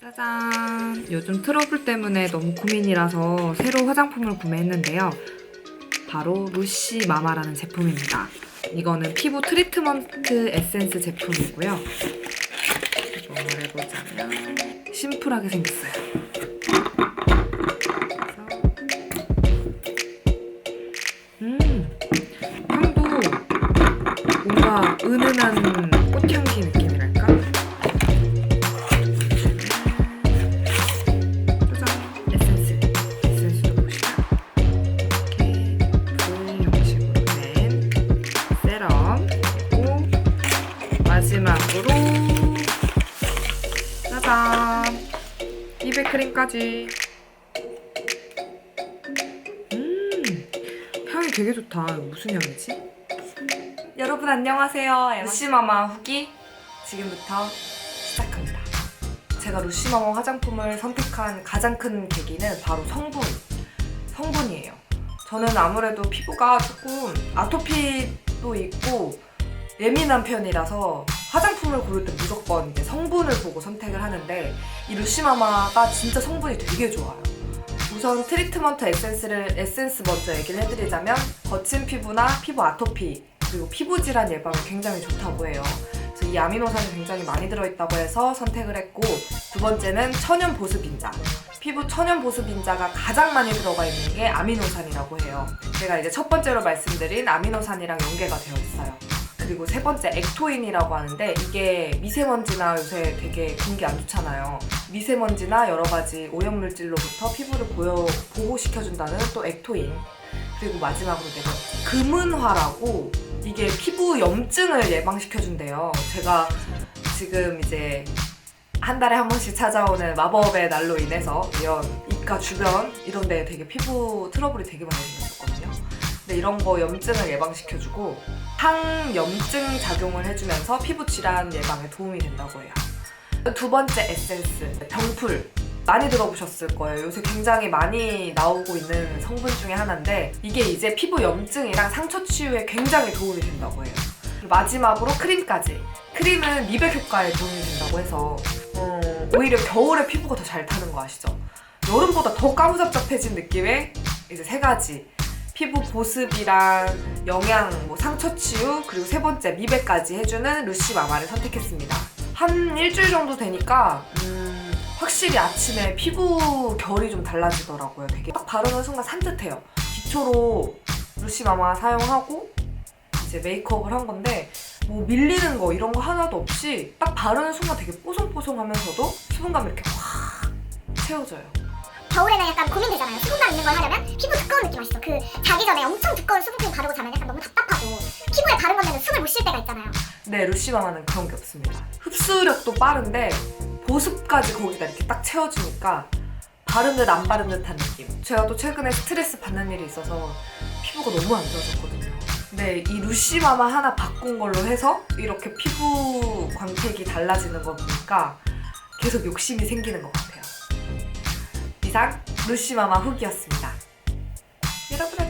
짜잔! 요즘 트러블 때문에 너무 고민이라서 새로 화장품을 구매했는데요. 바로 루시 마마라는 제품입니다. 이거는 피부 트리트먼트 에센스 제품이고요. 이걸 해보자면 심플하게 생겼어요. 음, 향도 뭔가 은은한 꽃향기 느낌 이백 크림까지. 음 향이 되게 좋다. 무슨 향이지? 여러분 안녕하세요. 루시마마 후기 지금부터 시작합니다. 제가 루시마마 화장품을 선택한 가장 큰 계기는 바로 성분 성분이에요. 저는 아무래도 피부가 조금 아토피도 있고 예민한 편이라서 화장품을 고를 때 무조건 이제 성분을 보고 선택을 하는데 이 루시마마가 진짜 성분이 되게 좋아요. 우선 트리트먼트 에센스를 에센스 먼저 얘기를 해드리자면 거친 피부나 피부 아토피 그리고 피부 질환 예방에 굉장히 좋다고 해요. 이 아미노산이 굉장히 많이 들어있다고 해서 선택을 했고 두 번째는 천연 보습 인자. 피부 천연 보습 인자가 가장 많이 들어가 있는 게 아미노산이라고 해요. 제가 이제 첫 번째로 말씀드린 아미노산이랑 연계가 되어 있어요. 그리고 세 번째 액토인이라고 하는데 이게 미세먼지나 요새 되게 공기 안 좋잖아요. 미세먼지나 여러 가지 오염 물질로부터 피부를 보여, 보호시켜준다는 또 액토인. 그리고 마지막으로 네 번째 금은화라고 이게 피부 염증을 예방시켜준대요. 제가 지금 이제 한 달에 한 번씩 찾아오는 마법의 날로 인해서 이런 입가 주변 이런 데 되게 피부 트러블이 되게 많이 생겼었거든요. 이런 거 염증을 예방시켜주고 항염증 작용을 해주면서 피부 질환 예방에 도움이 된다고 해요. 두 번째 에센스 병풀 많이 들어보셨을 거예요. 요새 굉장히 많이 나오고 있는 성분 중에 하나인데 이게 이제 피부 염증이랑 상처 치유에 굉장히 도움이 된다고 해요. 마지막으로 크림까지. 크림은 미백 효과에 도움이 된다고 해서 어, 오히려 겨울에 피부가 더 잘 타는 거 아시죠? 여름보다 더 까무잡잡해진 느낌의 이제 세 가지 피부 보습이랑 영양, 뭐 상처 치유 그리고 세 번째 미백까지 해주는 루시 마마를 선택했습니다. 한 일주일 정도 되니까 음, 확실히 아침에 피부 결이 좀 달라지더라고요. 되게 딱 바르는 순간 산뜻해요. 기초로 루시 마마 사용하고 이제 메이크업을 한 건데 뭐 밀리는 거 이런 거 하나도 없이 딱 바르는 순간 되게 뽀송뽀송하면서도 수분감이 이렇게 확 채워져요. 겨울에는 약간 고민되잖아요. 수분감 있는 걸 하려면 피부 두꺼운 느낌 아시죠? 그 자기 전에 엄청 두꺼운 수분크림 바르고 자면 약간 너무 답답하고 피부에 바른 거면 숨을 못 쉴 때가 있잖아요. 네, 루시마마는 그런 게 없습니다. 흡수력도 빠른데 보습까지 거기다 이렇게 딱 채워주니까 바른 듯 안 바른 듯한 느낌. 제가 또 최근에 스트레스 받는 일이 있어서 피부가 너무 안 좋아졌거든요. 근데 이 루시마마 하나 바꾼 걸로 해서 이렇게 피부 광택이 달라지는 거 보니까 계속 욕심이 생기는 것 같아요. 이상 루시마마 후기였습니다. 여러분 안녕.